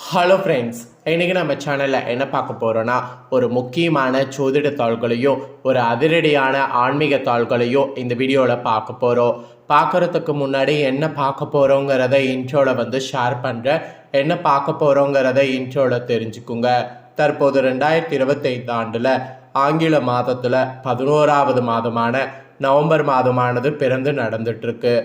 Hello friends இன்றைக்கி நம்ம சேனலில் என்ன பார்க்க போகிறோன்னா ஒரு முக்கியமான சோதிட தாள்களையும் ஒரு அதிரடியான ஆன்மீக தாள்களையும் இந்த வீடியோவில் பார்க்க போகிறோம் பார்க்குறதுக்கு முன்னாடி என்ன பார்க்க போகிறோங்கிறத இன்ட்ரோவில் வந்து ஷேர் பண்ணுறேன் என்ன பார்க்க போகிறோங்கிறத இன்ட்ரோவில் தெரிஞ்சுக்குங்க. தற்போது ரெண்டாயிரத்தி இருபத்தைந்து ஆண்டில் ஆங்கில மாதத்தில் பதினோராவது மாதமான நவம்பர் மாதமானது பிறந்து நடந்துட்டுருக்கு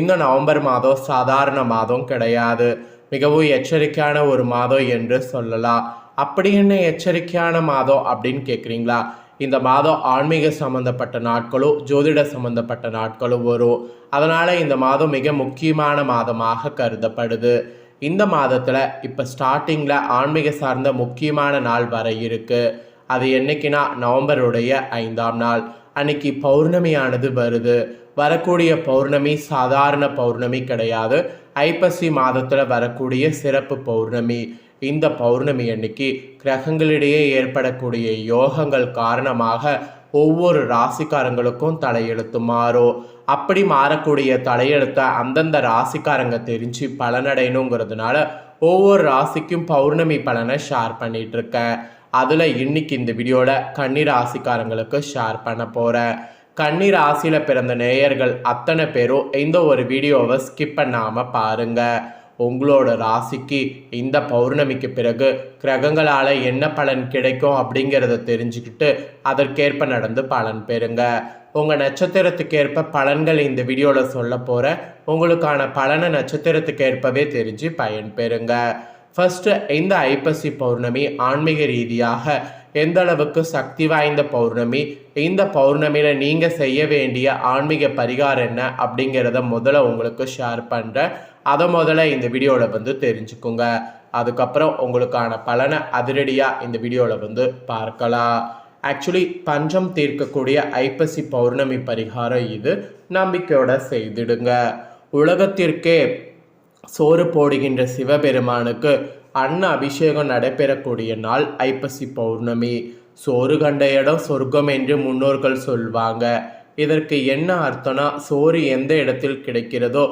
இந்த நவம்பர் மாதம் சாதாரண மாதம் கிடையாது. மிகவும் எச்சரிக்கையான ஒரு மாதம் என்று சொல்லலாம் அப்படி என்ன எச்சரிக்கையான மாதம் அப்படின்னு கேட்குறீங்களா இந்த மாதம் ஆன்மீக சம்மந்தப்பட்ட நாட்களும் ஜோதிட சம்மந்தப்பட்ட நாட்களும் வரும். அதனால் இந்த மாதம் மிக முக்கியமான மாதமாக கருதப்படுது. இந்த மாதத்தில் இப்போ ஸ்டார்டிங்கில் ஆன்மீக சார்ந்த முக்கியமான நாள் வர இருக்குது அது என்னைக்குன்னா நவம்பருடைய ஐந்தாம் நாள். அன்னைக்கு பௌர்ணமியானது வருது. வரக்கூடிய பௌர்ணமி சாதாரண பௌர்ணமி கிடையாது. ஐப்பசி மாதத்தில் வரக்கூடிய சிறப்பு பௌர்ணமி. இந்த பௌர்ணமி அன்னைக்கு கிரகங்களிடையே ஏற்படக்கூடிய யோகங்கள் காரணமாக ஒவ்வொரு ராசிக்காரங்களுக்கும் தலையெழுத்து மாறும். அப்படி மாறக்கூடிய தலையெழுத்தை அந்தந்த ராசிக்காரங்க தெரிஞ்சு பலனடையணுங்கிறதுனால ஒவ்வொரு ராசிக்கும் பௌர்ணமி பலனை ஷேர் பண்ணிட்டு இருக்கேன். அதில் இன்னைக்கு இந்த வீடியோவில் கன்னி ராசிக்காரங்களுக்கு ஷேர் பண்ண போகிறேன் கன்னி ராசியில் பிறந்த நேயர்கள் அத்தனை பேரும் இந்த ஒரு வீடியோவை ஸ்கிப் பண்ணாமல் பாருங்கள் உங்களோட ராசிக்கு இந்த பௌர்ணமிக்கு பிறகு கிரகங்களால் என்ன பலன் கிடைக்கும் அப்படிங்கிறத தெரிஞ்சுக்கிட்டு அதற்கேற்ப நடந்து பலன் பெறுங்க. உங்கள் நட்சத்திரத்துக்கேற்ப பலன்கள் இந்த வீடியோவில் சொல்ல போகிறேன் உங்களுக்கான பலனை நட்சத்திரத்துக்கு ஏற்பவே தெரிஞ்சு பயன் பெறுங்க. ஃபஸ்ட்டு இந்த ஐப்பசி பௌர்ணமி ஆன்மீக ரீதியாக எந்த அளவுக்கு சக்தி வாய்ந்த பௌர்ணமி இந்த பௌர்ணமியில் நீங்கள் செய்ய வேண்டிய ஆன்மீக பரிகாரம் என்ன அப்படிங்கிறத முதல்ல உங்களுக்கு ஷேர் பண்ணுறேன் அதை முதல்ல இந்த வீடியோவில் வந்து தெரிஞ்சுக்குங்க. அதுக்கப்புறம் உங்களுக்கான பலனை அதிரடியாக இந்த வீடியோவில் வந்து பார்க்கலாம். ஆக்சுவலி பஞ்சம் தீர்க்கக்கூடிய ஐப்பசி பௌர்ணமி பரிகாரம் இது. நம்பிக்கையோட செய்திடுங்க. உலகத்திற்கே சோறு போடுகின்ற சிவபெருமானுக்கு அன்ன அபிஷேகம் நடைபெறக்கூடிய நாள் ஐப்பசி பௌர்ணமி. சோறு கண்ட இடம் சொர்க்கம் என்று முன்னோர்கள் சொல்வாங்க. இதற்கு என்ன அர்த்தம்னா சோறு எந்த இடத்தில் கிடைக்கிறதோ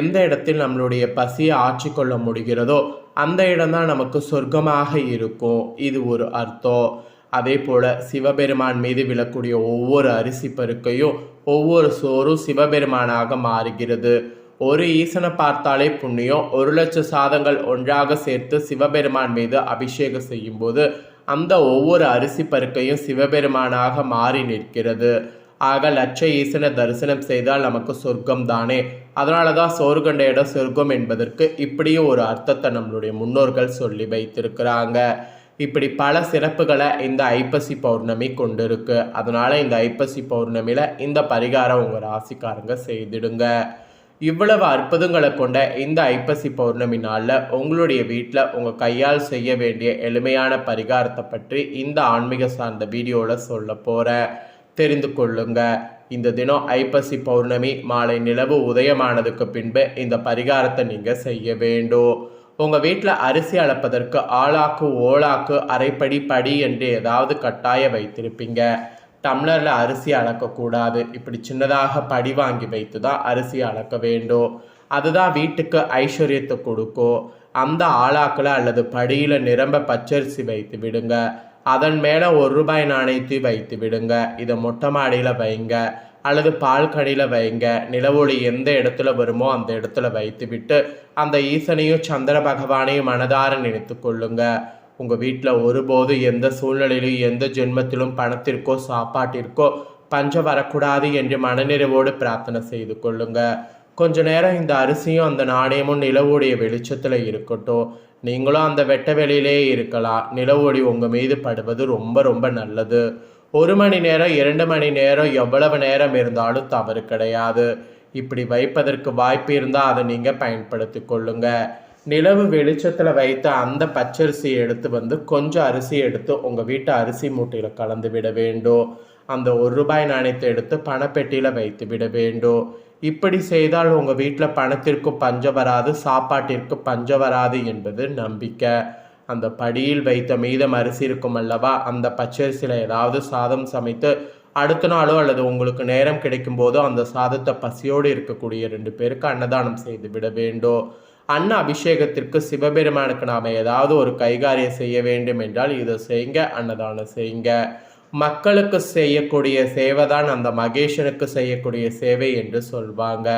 எந்த இடத்தில் நம்மளுடைய பசியை ஆட்சி கொள்ள முடிகிறதோ அந்த இடம்தான் நமக்கு சொர்க்கமாக இருக்கும். இது ஒரு அர்த்தம். அதே போல சிவபெருமான் மீது விழக்கூடிய ஒவ்வொரு அரிசி பருக்கையும் ஒவ்வொரு சோறும் சிவபெருமானாக மாறுகிறது. ஒரு ஈசனை பார்த்தாலே புண்ணியம் ஒரு லட்ச சாதங்கள் ஒன்றாக சேர்த்து சிவபெருமான் மீது அபிஷேகம் செய்யும்போது அந்த ஒவ்வொரு அரிசி பருக்கையும் சிவபெருமானாக மாறி நிற்கிறது. ஆக லட்ச ஈசனை தரிசனம் செய்தால் நமக்கு சொர்க்கம் தானே. அதனால தான் சோறு கண்ட இடம் சொர்க்கம் என்பதற்கு இப்படியும் ஒரு அர்த்தத்தை நம்மளுடைய முன்னோர்கள் சொல்லி வைத்திருக்கிறாங்க. இப்படி பல சிறப்புகளை இந்த ஐப்பசி பௌர்ணமி கொண்டு இருக்கு அதனால இந்த ஐப்பசி பௌர்ணமியில் இந்த பரிகாரம் உங்கள் ராசிக்காரங்க செய்திடுங்க. இவ்வளவு அற்புதங்களை கொண்ட இந்த ஐப்பசி பௌர்ணமி நாளில் உங்களுடைய வீட்டில் உங்கள் கையால் செய்ய வேண்டிய எளிமையான பரிகாரத்தை பற்றி இந்த ஆன்மீக சார்ந்த வீடியோவில் சொல்ல போகிறேன் தெரிந்து கொள்ளுங்க. இந்த தினம் ஐப்பசி பௌர்ணமி மாலை நிலவு உதயமானதுக்கு பின்பு இந்த பரிகாரத்தை நீங்கள் செய்ய வேண்டும். உங்கள் வீட்டில் அரிசி அளப்பதற்கு ஆளாக்கு ஓளாக்கு அரைப்படி படி என்று ஏதாவது கட்டாய வைத்திருப்பீங்க. டம்ளரில் அரிசி அளக்கக்கூடாது. இப்படி சின்னதாக படி வாங்கி வைத்து தான் அரிசி அளக்க வேண்டும். அதுதான் வீட்டுக்கு ஐஸ்வர்யத்தை கொடுக்கும். அந்த ஆளாக்கில் அல்லது படியில் நிரம்ப பச்சரிசி வைத்து விடுங்க. அதன் மேலே ஒரு ரூபாய் நாணயத்தை வைத்து விடுங்க. இதை மொட்டை மாடியில் வைங்க. அல்லது பால்கனியில் வைங்க. நிலவொளி எந்த இடத்துல வருமோ அந்த இடத்துல வைத்து விட்டு அந்த ஈசனையும் சந்திர பகவானையும் மனதார நினைத்து கொள்ளுங்கள் உங்கள் வீட்டில் ஒருபோது எந்த சூழ்நிலையிலும் எந்த ஜென்மத்திலும் பணத்திற்கோ சாப்பாட்டிற்கோ பஞ்சம் வரக்கூடாது என்று மனநிறைவோடு பிரார்த்தனை செய்து கொள்ளுங்க. கொஞ்ச நேரம் இந்த அரிசியும் அந்த நாணயமும் நிலவுடைய வெளிச்சத்தில் இருக்கட்டும். நீங்களும் அந்த வெட்ட வெளியிலே இருக்கலாம். நிலவொடி உங்கள் மீது படுவது ரொம்ப ரொம்ப நல்லது. ஒரு மணி நேரம் இரண்டு மணி நேரம் எவ்வளவு நேரம் இருந்தாலும் தவறு கிடையாது. இப்படி வைப்பதற்கு வாய்ப்பு இருந்தால் அதை நீங்கள் பயன்படுத்தி கொள்ளுங்கள் நிலவு வெளிச்சத்தில் வைத்த அந்த பச்சரிசியை எடுத்து வந்து கொஞ்சம் அரிசி எடுத்து உங்கள் வீட்டு அரிசி மூட்டையில் கலந்து விட வேண்டும். அந்த ஒரு ரூபாய் நாணயத்தை எடுத்து பணப்பெட்டியில் வைத்து விட வேண்டும். இப்படி செய்தால் உங்கள் வீட்டில் பணத்திற்கு பஞ்சம் வராது சாப்பாட்டிற்கு பஞ்சம் வராது என்பது நம்பிக்கை. அந்த படியில் வைத்த மீதம் அரிசி இருக்கும் அல்லவா? அந்த பச்சரிசியில் ஏதாவது சாதம் சமைத்து அடுத்த நாளோ அல்லது உங்களுக்கு நேரம் கிடைக்கும் போதோ அந்த சாதத்தை பசியோடு இருக்கக்கூடிய ரெண்டு பேருக்கு அன்னதானம் செய்து விட வேண்டும். அன்ன அபிஷேகத்திற்கு சிவபெருமானுக்கு நாம் ஏதாவது ஒரு கைகாரியம் செய்ய வேண்டும் என்றால் இதை செய்யுங்க அன்னதானம் செய்யுங்க மக்களுக்கு செய்யக்கூடிய சேவை தான் அந்த மகேஷனுக்கு செய்யக்கூடிய சேவை என்று சொல்வாங்க.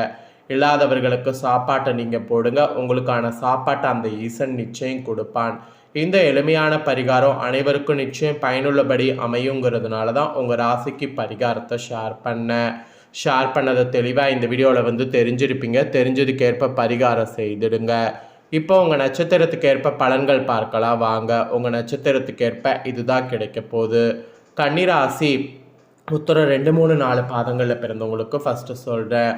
இல்லாதவர்களுக்கு சாப்பாட்டை நீங்கள் போடுங்க உங்களுக்கான சாப்பாட்டை அந்த ஈசன் நிச்சயம் கொடுப்பான். இந்த எளிமையான பரிகாரம் அனைவருக்கும் நிச்சயம் பயனுள்ளபடி அமையுங்கிறதுனால தான் உங்கள் ராசிக்கு பரிகாரத்தை ஷேர் பண்ணேன். ஷேர் பண்ணதை தெளிவாக இந்த வீடியோவில் வந்து தெரிஞ்சிருப்பீங்க. தெரிஞ்சதுக்கேற்ப பரிகாரம் செய்திடுங்க. இப்போ உங்கள் நட்சத்திரத்துக்கு ஏற்ப பலன்கள் பார்க்கலாம். வாங்க உங்கள் நட்சத்திரத்துக்கு ஏற்ப இதுதான் கிடைக்க போகுது. கன்னிராசி உத்தரம் ரெண்டு மூணு நாலு பாதங்களில் பிறந்தவங்களுக்கு ஃபஸ்ட்டு சொல்கிறேன்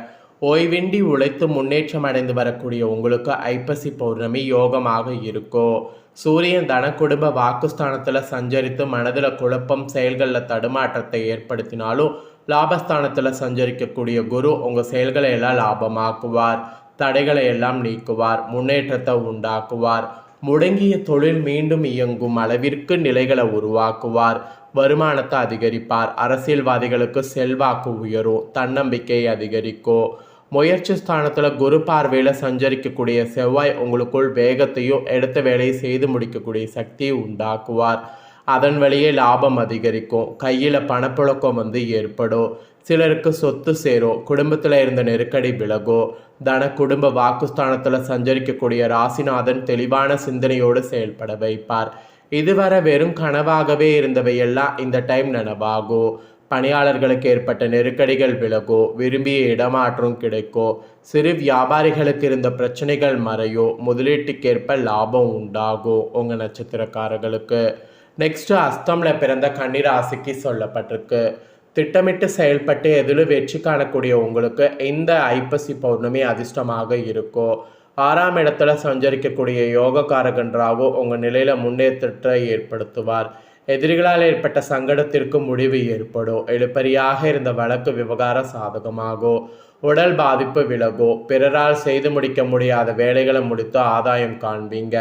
ஓய்வின்றி உழைத்து முன்னேற்றம் அடைந்து வரக்கூடிய உங்களுக்கு ஐப்பசி பௌர்ணமி யோகமாக இருக்கும் சூரியன் தன குடும்ப வாக்குஸ்தானத்தில் சஞ்சரித்து மனதில் குழப்பம் செயல்களில் தடுமாற்றத்தை ஏற்படுத்தினாலும் லாபஸ்தானத்தில் சஞ்சரிக்கக்கூடிய குரு உங்கள் செயல்களை எல்லாம் லாபமாக்குவார். தடைகளை எல்லாம் நீக்குவார். முன்னேற்றத்தை உண்டாக்குவார். முடங்கிய தொழில் மீண்டும் இயங்கும் அளவிற்கு நிலைகளை உருவாக்குவார். வருமானத்தை அதிகரிப்பார். அரசியல்வாதிகளுக்கு செல்வாக்கு உயரும். தன்னம்பிக்கை அதிகரிக்கும். முயற்சி ஸ்தானத்தில் குரு பார்வையில் சஞ்சரிக்கக்கூடிய செவ்வாய் உங்களுக்குள் வேகத்தையும் எடுத்த வேலையை செய்து முடிக்கக்கூடிய சக்தியை உண்டாக்குவார். அதன் வழியே லாபம் அதிகரிக்கும். கையில் பணப்புழக்கம் வந்து ஏற்படும் சிலருக்கு சொத்து சேரும் குடும்பத்தில் இருந்த நெருக்கடி விலகும் தன குடும்ப வாக்குஸ்தானத்தில் சஞ்சரிக்கக்கூடிய ராசிநாதன் தெளிவான சிந்தனையோடு செயல்பட வைப்பார். இதுவரை வெறும் கனவாகவே இருந்தவையெல்லாம் இந்த டைம் நனவாகும் பணியாளர்களுக்கு ஏற்பட்ட நெருக்கடிகள் விலகும் விரும்பிய இடமாற்றம் கிடைக்கும் சிறு வியாபாரிகளுக்கு இருந்த பிரச்சனைகள் மறையும் முதலீட்டுக்கேற்ப லாபம் உண்டாகும் உங்கள் நட்சத்திரக்காரர்களுக்கு. நெக்ஸ்ட்டு அஸ்தமில் பிறந்த கன்னிராசிக்கு சொல்லப்பட்டிருக்கு. திட்டமிட்டு செயல்பட்டு எதிலும் வெற்றி காணக்கூடிய உங்களுக்கு இந்த ஐப்பசி பௌர்ணமி அதிர்ஷ்டமாக இருக்கும் ஆறாம் இடத்துல சஞ்சரிக்கக்கூடிய யோகக்காரகன் ராகு உங்கள் நிலையில் முன்னேற்றத்தை ஏற்படுத்துவார். எதிரிகளால் ஏற்பட்ட சங்கடத்திற்கு முடிவு ஏற்படும். எழுப்பறியாக இருந்த வழக்கு விவகாரம் சாதகமாகும் உடல் பாதிப்பு விலகும் பிறரால் செய்து முடிக்க முடியாத வேலைகளை முடித்து ஆதாயம் காண்பீங்க.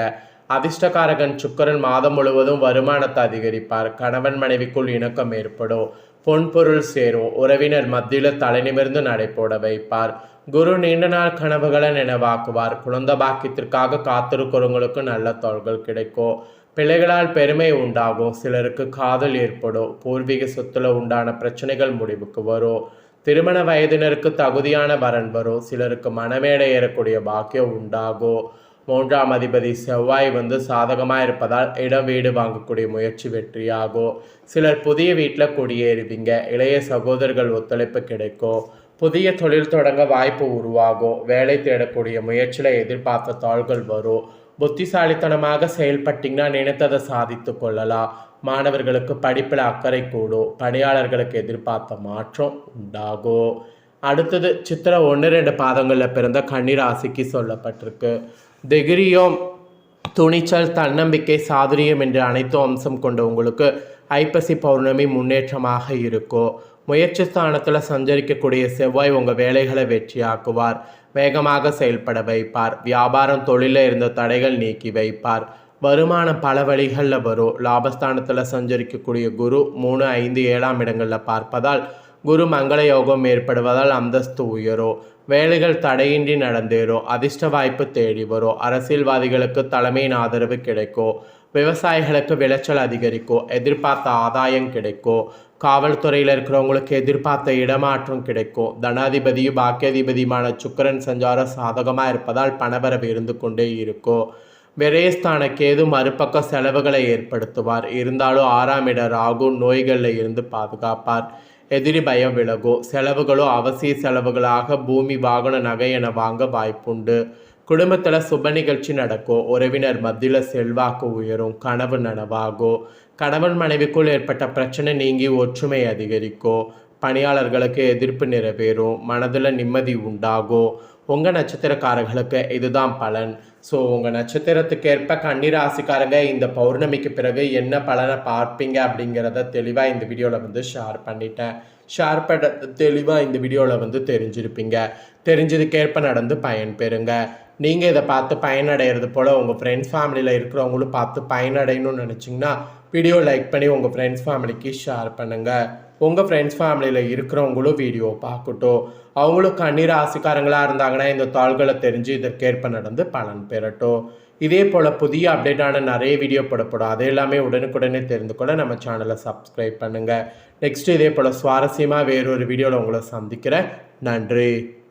அதிர்ஷ்டகாரகன் சுக்கரன் மாதம் முழுவதும் வருமானத்தை அதிகரிப்பார். கணவன் மனைவிக்குள் இணக்கம் ஏற்படும். பொன்பொருள் சேரும். உறவினர் மத்தியில் தலைநிமிர்ந்து நடைபோட வைப்பார். குரு நீண்ட நாள் கனவுகளை நினைவாக்குவார். குழந்த பாக்கியத்திற்காக காத்திருக்கிறவங்களுக்கு நல்ல தோள்கள் கிடைக்கும். பிள்ளைகளால் பெருமை உண்டாகும். சிலருக்கு காதல் ஏற்படும். பூர்வீக சொத்துல உண்டான பிரச்சனைகள் முடிவுக்கு வரும். திருமண வயதினருக்கு தகுதியான வரன் வரும். சிலருக்கு மனமேடை ஏறக்கூடிய பாக்கியம் உண்டாகும். மூன்றாம் அதிபதி செவ்வாய் வந்து சாதகமாக இருப்பதால் இடம் வீடு வாங்கக்கூடிய முயற்சி வெற்றியாகும். சிலர் புதிய வீட்டில் குடியேறுவீங்க. இளைய சகோதரர்கள் ஒத்துழைப்பு கிடைக்கும். புதிய தொழில் தொடங்க வாய்ப்பு உருவாகும். வேலை தேடக்கூடிய முயற்சியில் எதிர்பார்த்த தாள்கள் வரும். புத்திசாலித்தனமாக செயல்பட்டிங்கன்னா நினைத்ததை சாதித்து கொள்ளலாம். மாணவர்களுக்கு படிப்பில் அக்கறை கூடும். பணியாளர்களுக்கு எதிர்பார்த்த மாற்றம் உண்டாகும். அடுத்தது சித்திரை ஒன்று ரெண்டு பாதங்களில் பிறந்த கன்னிராசிக்கு சொல்லப்பட்டிருக்கு. திகிரியோம். துணிச்சல் தன்னம்பிக்கை சாதுரியம் என்று அனைத்து அம்சம் கொண்ட உங்களுக்கு ஐப்பசி பௌர்ணமி முன்னேற்றமாக இருக்கும் முயற்சி ஸ்தானத்தில் சஞ்சரிக்கக்கூடிய செவ்வாய் உங்கள் வேலைகளை வெற்றியாக்குவார். வேகமாக செயல்பட வைப்பார். வியாபாரம் தொழிலில் இருந்த தடைகள் நீக்கி வைப்பார். வருமானம் பல வழிகளில் வரும். லாபஸ்தானத்தில் சஞ்சரிக்கக்கூடிய குரு மூணு ஐந்து ஏழாம் இடங்களில் பார்ப்பதால் குரு மங்கள யோகம் ஏற்படுவதால் அந்தஸ்து உயரும் வேலைகள் தடையின்றி நடந்தேறும் அதிர்ஷ்ட வாய்ப்பு தேடி வரும் அரசியல்வாதிகளுக்கு தலைமையின் ஆதரவு கிடைக்கும் விவசாயிகளுக்கு விளைச்சல் அதிகரிக்கும் எதிர்பார்த்த ஆதாயம் கிடைக்கும் காவல்துறையில் இருக்கிறவங்களுக்கு எதிர்பார்த்த இடமாற்றம் கிடைக்கும் தனாதிபதியும் பாக்கியாதிபதியுமான சுக்கரன் சஞ்சாரம் சாதகமாக இருப்பதால் பணவரவு இருந்து கொண்டே இருக்கும் விரயஸ்தான கேது மறுபக்க செலவுகளை ஏற்படுத்துவார் இருந்தாலும் ஆறாம் இட ராகு நோய்களில் இருந்து பாதுகாப்பார். எதிரி பயம் விலகும் செலவுகளோ அவசிய செலவுகளாக பூமி வாகன நகை என வாங்க வாய்ப்புண்டு. குடும்பத்தில் சுப நிகழ்ச்சி நடக்கும் உறவினர் மத்தியில் செல்வாக்கு உயரும் கனவு நனவாகும் கணவன் மனைவிக்குள் ஏற்பட்ட பிரச்சனை நீங்கி ஒற்றுமை அதிகரிக்கும் பணியாளர்களுக்கு எதிர்ப்பு நிறைவேறும் மனதில் நிம்மதி உண்டாகும் உங்கள் நட்சத்திரக்காரர்களுக்கு இதுதான் பலன். ஸோ உங்கள் நட்சத்திரத்துக்கேற்ப கன்னிராசிக்காரங்க இந்த பௌர்ணமிக்கு பிறகு என்ன பலனை பார்ப்பீங்க அப்படிங்கிறத தெளிவாக இந்த வீடியோவில் வந்து ஷேர் பண்ணிட்டேன். ஷேர் பண்ண தெளிவாக இந்த வீடியோவில் வந்து தெரிஞ்சிருப்பீங்க. தெரிஞ்சதுக்கேற்ப நடந்து பயன் பெறுங்க. நீங்கள் இதை பார்த்து பயனடைகிறது போல் உங்கள் ஃப்ரெண்ட்ஸ் ஃபேமிலியில் இருக்கிறவங்களும் பார்த்து பயனடையணும்னு நினச்சிங்கன்னா வீடியோ லைக் பண்ணி உங்கள் ஃப்ரெண்ட்ஸ் ஃபேமிலிக்கு ஷேர் பண்ணுங்கள் உங்கள் ஃப்ரெண்ட்ஸ் ஃபேமிலியில் இருக்கிறவங்களும் வீடியோ பார்க்கட்டும். அவங்களும் கண்ணீர் ஆசிக்காரங்களாக இருந்தாங்கன்னா இந்த தாள்களை தெரிஞ்சு இதற்கேற்ப நடந்து பலன் பெறட்டும். இதே போல் புதிய அப்டேட்டான நிறைய வீடியோ போடப்படும். அது எல்லாமே உடனுக்குடனே தெரிந்து கொள்ள நம்ம சேனலை சப்ஸ்கிரைப் பண்ணுங்கள் நெக்ஸ்ட் இதே போல் சுவாரஸ்யமாக வேறொரு வீடியோவில் உங்களை சந்திக்கிறேன். நன்றி.